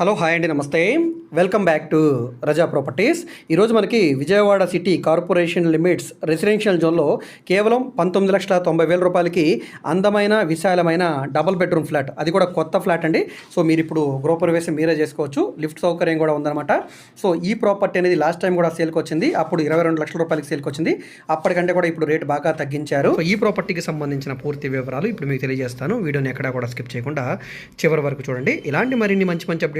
Hello hi అండి నమస్తే. Welcome back to Raza properties ఈరోజు మనకి Vijayawada city corporation limits residential జోన్లో కేవలం పంతొమ్మిది లక్షల తొంభై వేల రూపాయలకి అందమైన విశాలమైన డబుల్ బెడ్రూమ్ ఫ్లాట్ అది కూడా కొత్త ఫ్లాట్ అండి. సో మీరు ఇప్పుడు గృహప్రవేశం మీరే చేసుకోవచ్చు. లిఫ్ట్ సౌకర్యం కూడా ఉందన్నమాట. సో ఈ ప్రాపర్టీ అనేది లాస్ట్ టైం కూడా సేల్కి వచ్చింది. అప్పుడు ఇరవై రెండు లక్షల రూపాయలకి సేల్కి వచ్చింది. అప్పటికంటే కూడా ఇప్పుడు రేట్ బాగా తగ్గించారు. సో ఈ ప్రాపర్టీకి సంబంధించిన పూర్తి వివరాలు ఇప్పుడు మీకు తెలియజేస్తాను. వీడియోని ఎక్కడా కూడా స్కిప్ చేయకుండా చివరి వరకు చూడండి. ఇలాంటి మరిన్ని మంచి మంచి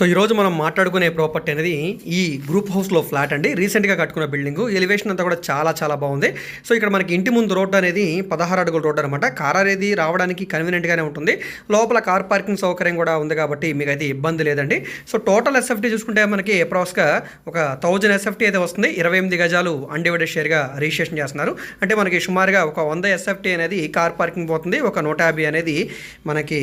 సో ఈరోజు మనం మాట్లాడుకునే ప్రాపర్టీ అనేది ఈ గ్రూప్ హౌస్లో ఫ్లాట్ అండి. రీసెంట్గా కట్టుకున్న బిల్డింగ్. ఎలివేషన్ అంతా కూడా చాలా చాలా బాగుంది. సో ఇక్కడ మనకి ఇంటి ముందు రోడ్డు అనేది పదహారు అడుగుల రోడ్డు అనమాట కార్ అనేది రావడానికి కన్వీనియంట్గానే ఉంటుంది. లోపల కార్ పార్కింగ్ సౌకర్యం కూడా ఉంది కాబట్టి మీకు అయితే ఇబ్బంది లేదండి. సో టోటల్ ఎస్ఎఫ్టీ చూసుకుంటే మనకి అప్రాక్స్గా ఒక థౌజండ్ ఎస్ఎఫ్టీ అయితే వస్తుంది. ఇరవై ఎనిమిది గజాలు అన్డివైడెడ్ షేర్గా రిజిస్ట్రేషన్ చేస్తున్నారు. అంటే మనకి సుమారుగా ఒక వంద ఎస్ఎఫ్టీ అనేది కార్ పార్కింగ్ పోతుంది. ఒక నూట యాభై అనేది మనకి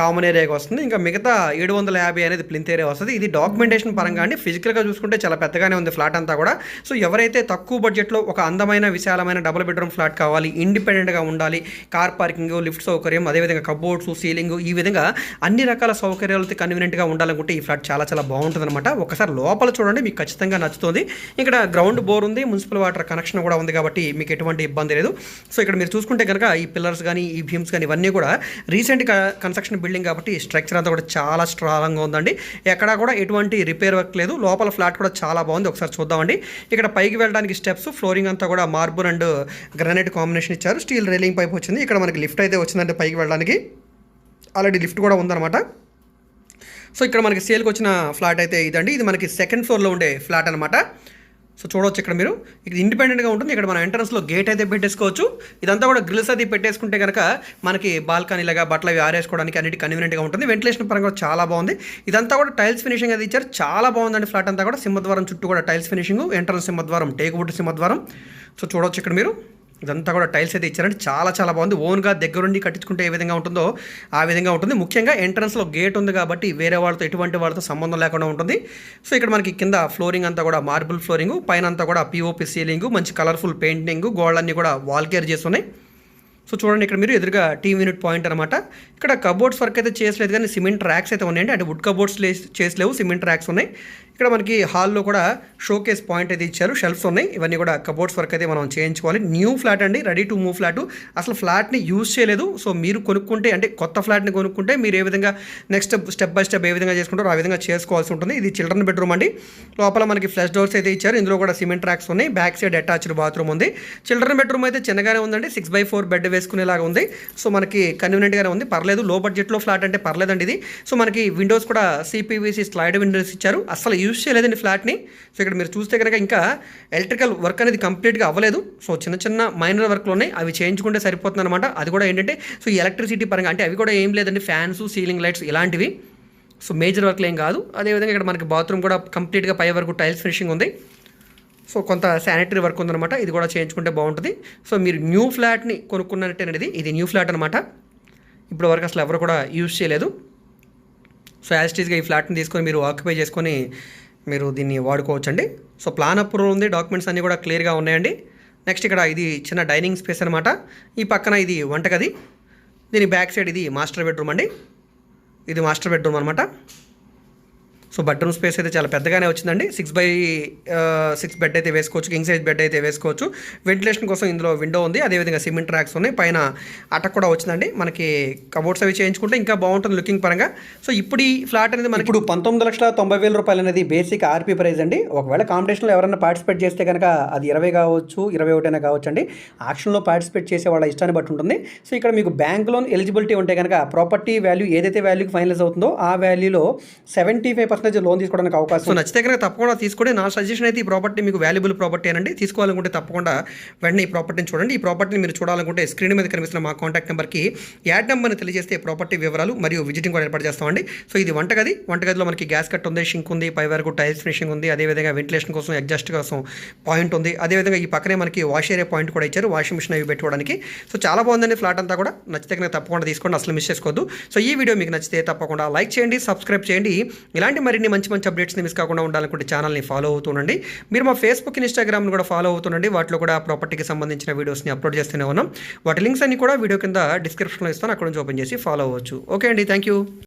కామన్ ఏరియాకి వస్తుంది. ఇంకా మిగతా ఏడు వందల యాభై అనేది ప్లింత్ థియరీ వస్తుంది. ఇది డాక్యుమెంటేషన్ పరంగా అండి. ఫిజికల్గా చూసుకుంటే చాలా పెద్దగానే ఉంది ఫ్లాట్ అంతా కూడా. సో ఎవరైతే తక్కువ బడ్జెట్లో ఒక అందమైన విశాలమైన డబుల్ బెడ్రూమ్ ఫ్లాట్ కావాలి ఇండిపెండెంట్గా ఉండాలి కార్ పార్కింగ్ లిఫ్ట్ సౌకర్యం అదేవిధంగా కబోర్డ్స్ సీలింగ్ ఈ విధంగా అన్ని రకాల సౌకర్యాలతో కన్వీనియంట్గా ఉండాలనుకుంటే ఈ ఫ్లాట్ చాలా చాలా బాగుంటుంది అనమాట ఒకసారి లోపల చూడండి మీకు ఖచ్చితంగా నచ్చుతుంది. ఇక్కడ గ్రౌండ్ బోర్ ఉంది మున్సిపల్ వాటర్ కనెక్షన్ కూడా ఉంది కాబట్టి మీకు ఎటువంటి ఇబ్బంది లేదు. సో ఇక్కడ మీరు చూసుకుంటే కనుక ఈ పిల్లర్స్ కానీ ఈ భీమ్స్ కానీ ఇవన్నీ కూడా రీసెంట్ కన్స్ట్రక్షన్ బిల్డింగ్ కాబట్టి స్ట్రక్చర్ అంతా కూడా చాలా స్ట్రాంగ్గా ఉందండి. ఎక్కడా కూడా ఎటువంటి రిపేర్ వర్క్ లేదు. లోపల ఫ్లాట్ కూడా చాలా బాగుంది. ఒకసారి చూద్దామండి. ఇక్కడ పైకి వెళ్ళడానికి స్టెప్స్ ఫ్లోరింగ్ అంతా కూడా మార్బుల్ అండ్ గ్రానైట్ కాంబినేషన్ ఇచ్చారు. స్టీల్ రైలింగ్ పైప్ వచ్చింది. ఇక్కడ మనకి లిఫ్ట్ అయితే వచ్చిందంటే పైకి వెళ్ళడానికి. ఆల్రెడీ లిఫ్ట్ కూడా ఉందన్నమాట. సో ఇక్కడ మనకి సేల్కి వచ్చిన ఫ్లాట్ అయితే ఇదండి. ఇది మనకి సెకండ్ ఫ్లోర్లో ఉండే ఫ్లాట్ అనమాట సో చూడవచ్చు ఇక్కడ మీరు. ఇది ఇండిపెండెంట్గా ఉంటుంది. ఇక్కడ మనం ఎంట్రన్స్లో గేట్ అయితే పెట్టేసుకోవచ్చు. ఇదంతా కూడా గ్రిల్స్ అది పెట్టేసుకుంటే కనుక మనకి బాల్కనీ లాగా బట్టలు అవి ఆరేసుకోవడానికి అన్నిటి కన్వీనియంట్గా ఉంటుంది. వెంటిలేషన్ పరంగా చాలా బాగుంది. ఇదంతా కూడా టైల్స్ ఫినిషింగ్ అది ఇచ్చారు. చాలా బాగుందండి ఫ్లాట్ అంతా కూడా. సింహద్వారం చుట్టూ కూడా టైల్స్ ఫినిషింగ్ ఎంట్రన్స్ సింహద్వారం టేకుబుట్టు సింహద్వారం. సో చూడవచ్చు ఇక్కడ మీరు. ఇదంతా కూడా టైల్స్ అయితే ఇచ్చారంటే చాలా చాలా బాగుంది. ఓన్గా దగ్గరుండి కట్టించుకుంటే ఏ విధంగా ఉంటుందో ఆ విధంగా ఉంటుంది. ముఖ్యంగా ఎంట్రన్స్లో గేట్ ఉంది కాబట్టి వేరే వాళ్ళతో ఎటువంటి వాళ్ళతో సంబంధం లేకుండా ఉంటుంది. సో ఇక్కడ మనకి కింద ఫ్లోరింగ్ అంతా కూడా మార్బుల్ ఫ్లోరింగ్ పైన అంతా కూడా పిఓపి సీలింగ్ మంచి కలర్ఫుల్ పెయింటింగ్ గోళ్ళన్నీ కూడా వాల్ కేర్ చేస్తున్నాయి. సో చూడండి ఇక్కడ మీరు ఎదురుగా టీమ్ యూనిట్ పాయింట్ అనమాట ఇక్కడ కబోర్డ్స్ వర్క్ అయితే చేయలేదు కానీ సిమెంట్ ర్యాక్స్ అయితే ఉన్నాయండి. అంటే వుడ్ కబోర్డ్స్ చేసలేవు సిమెంట్ ర్యాక్స్ ఉన్నాయి. ఇక్కడ మనకి హాల్లో కూడా షోకేస్ పాయింట్ అయితే ఇచ్చారు. షెల్ఫ్స్ ఉన్నాయి. ఇవన్నీ కూడా కబోర్డ్స్ వర్క్ అయితే మనం చేయించుకోవాలి. న్యూ ఫ్లాట్ అండి. Ready to move flat. అసలు ఫ్లాట్ని యూజ్ చేయలేదు. సో మీరు కొనుక్కుంటే అంటే కొత్త ఫ్లాట్ని కొనుక్కుంటే మీరు ఏ విధంగా నెక్స్ట్ స్టెప్ బై స్టెప్ ఏ విధంగా చేసుకుంటారో ఆ విధంగా చేసుకోవాల్సి ఉంటుంది. ఇది చిల్డ్రన్ బెడ్రూమ్ అండి. లోపల మనకి ఫ్లష్ డోర్స్ అయితే ఇచ్చారు. ఇందులో కూడా సిమెంట్ ట్రాక్స్ ఉన్నాయి. బ్యాక్ సైడ్ అటాచ్డ్ బాత్రూమ్ ఉంది. చిల్డ్రన్ బెడ్రూమ్ అయితే చిన్నగానే ఉందండి. సిక్స్ బై ఫోర్ బెడ్ వేసుకునేలాగా ఉంది. సో మనకి కన్వీనియంట్గానే ఉంది. పర్లేదు. లో బడ్జెట్లో ఫ్లాట్ అంటే పర్లేదండి ఇది. సో మనకి విండోస్ కూడా సిపివిసి స్లైడ్ విండోస్ ఇచ్చారు. అసలు యూజ్ చేయలేదండి ఫ్లాట్ని. సో ఇక్కడ మీరు చూస్తే కనుక ఇంకా ఎలక్ట్రికల్ వర్క్ అనేది కంప్లీట్గా అవ్వలేదు. సో చిన్న చిన్న మైనర్ వర్క్లు ఉన్నాయి అవి చేయించుకుంటే సరిపోతుంది అనమాట అది కూడా ఏంటంటే సో ఈ ఎలక్ట్రిసిటీ పరంగా అంటే అవి కూడా ఏం లేదండి. ఫ్యాన్స్ సీలింగ్ లైట్స్ ఇలాంటివి. సో మేజర్ వర్క్లు ఏం కాదు. అదేవిధంగా ఇక్కడ మనకి బాత్రూమ్ కూడా కంప్లీట్గా పై వరకు టైల్స్ ఫినిషింగ్ ఉంది. సో కొంత శానిటరీ వర్క్ ఉందన్నమాట. ఇది కూడా చేయించుకుంటే బాగుంటుంది. సో మీరు న్యూ ఫ్లాట్ని కొనుక్కున్నట్టేనది ఇది న్యూ ఫ్లాట్ అనమాట ఇప్పుడు వరకు అసలు ఎవరు కూడా యూజ్ చేయలేదు. సో యాజిటీస్గా ఈ ఫ్లాట్ని తీసుకొని మీరు ఆక్యుపై చేసుకొని మీరు దీన్ని వాడుకోవచ్చండి. సో ప్లాన్ అప్రూవల్ ఉంది డాక్యుమెంట్స్ అన్నీ కూడా క్లియర్గా ఉన్నాయండి. నెక్స్ట్ ఇక్కడ ఇది చిన్న డైనింగ్ స్పేస్ అనమాట ఈ పక్కన ఇది వంటగది. దీని బ్యాక్ సైడ్ ఇది మాస్టర్ బెడ్రూమ్ అండి. ఇది మాస్టర్ బెడ్రూమ్ అనమాట సో బెడ్రూమ్ స్పేస్ అయితే చాలా పెద్దగానే వచ్చిందండి. సిక్స్ బై సిక్స్ బెడ్ అయితే వేసుకోవచ్చు కింగ్ సైజ్ బెడ్ అయితే వేసుకోవచ్చు. వెంటిలేషన్ కోసం ఇందులో విండో ఉంది. అదేవిధంగా సిమెంట్ ట్రాక్స్ ఉన్నాయి. పైన అటక్ కూడా వచ్చిందండి. మనకి కబోర్డ్స్ అవి చేయించుకుంటే ఇంకా బాగుంటుంది లుకింగ్ పరంగా. సో ఇప్పుడు ఈ ఫ్లాట్ అనేది మనకి ఇప్పుడు పంతొమ్మిది లక్షల తొంభై వేల రూపాయలు అనేది బేసిక్ ఆర్పీ ప్రైస్ అండి. ఒకవేళ కాంపిటీషన్లో ఎవరైనా పార్టిసిపేట్ చేస్తే కనుక అది ఇరవై కావచ్చు ఇరవై ఒకటైనా కావచ్చు అండి ఆక్షన్లో పార్టిసిపేట్ చేసే వాళ్ళ ఇష్టాన్ని బట్టి ఉంటుంది. సో ఇక్కడ మీకు బ్యాంక్ లోన్ ఎలిజిబిలిటీ ఉంటే కనుక ప్రాపర్టీ వాల్యూ ఏదైతే వాల్యూకి ఫైనలైజ్ అవుతుందో ఆ వాల్యూలో seventy five percent percentage loan తీసుకోవడానికి అవకాశం సో నచ్చితే కనుక తప్పకుండా తీసుకోండి నా సజెషన్ అయితే ఈ ప్రాపర్టీ మీకు వాల్యుబుల్ ప్రాపర్టీ అనండి. తీసుకోవాలనుకుంటే తప్పకుండా వెంటనే ఈ ప్రాపర్టీని చూడండి. ఈ ప్రాపర్టీని మీరు చూడాలనుకుంటే స్క్రీన్ మీద కనిపిస్తున్న మా కాంటాక్ట్ నెంబర్కి యాడ్ నెంబర్ని తెలియజేస్తే ప్రాపర్టీ వివరాలు మరియు విజిటింగ్ కూడా ఏర్పాటు చేస్తామండి. సో ఇది వంటగది. వంటగదిలో మనకి గ్యాస్ కట్ ఉంది షింక్ ఉంది పై వరకు టైల్స్ ఫినిషింగ్ ఉంది. అదేవిధంగా వెంటిలేషన్ కోసం ఎగ్జాస్ట్ కోసం పాయింట్ ఉంది. అదేవిధంగా ఈ పక్కనే మనకి వాష్ ఏరియా పాయింట్ కూడా ఇచ్చారు. వాషింగ్ మిషన్ అవి పెట్టుకోవడానికి. సో చాలా బాగుందండి ఫ్లాట్ అంతా కూడా. నచ్చితే కనుక తప్పకుండా తీసుకోండి. అసలు మిస్ చేసుకోవద్దు. సో ఈ వీడియో మీకు నచ్చితే తప్పకుండా లైక్ చేయండి సబ్స్క్రైబ్ చేయండి. ఇలాంటి మరిన్ని మంచి మంచి అప్డేట్స్ని మిస్ కాకుండా ఉండాలనుకుంటే ఛానల్ని ఫాలో అవుతుండండి మీరు మా ఫేస్బుక్ ఇన్స్టాగ్రామ్ని కూడా ఫాలో అవుతుండండి వాటిలో కూడా ప్రాపర్టీకి సంబంధించిన వీడియోస్ని అప్లోడ్ చేస్తూనే ఉన్నాం. వాటి లింక్స్ అన్ని కూడా వీడియో కింద డిస్క్రిప్షన్లో ఇస్తాను. అక్కడ నుంచి ఓపెన్ చేసి ఫాలో అవ్వచ్చు. ఓకే అండి. Thank you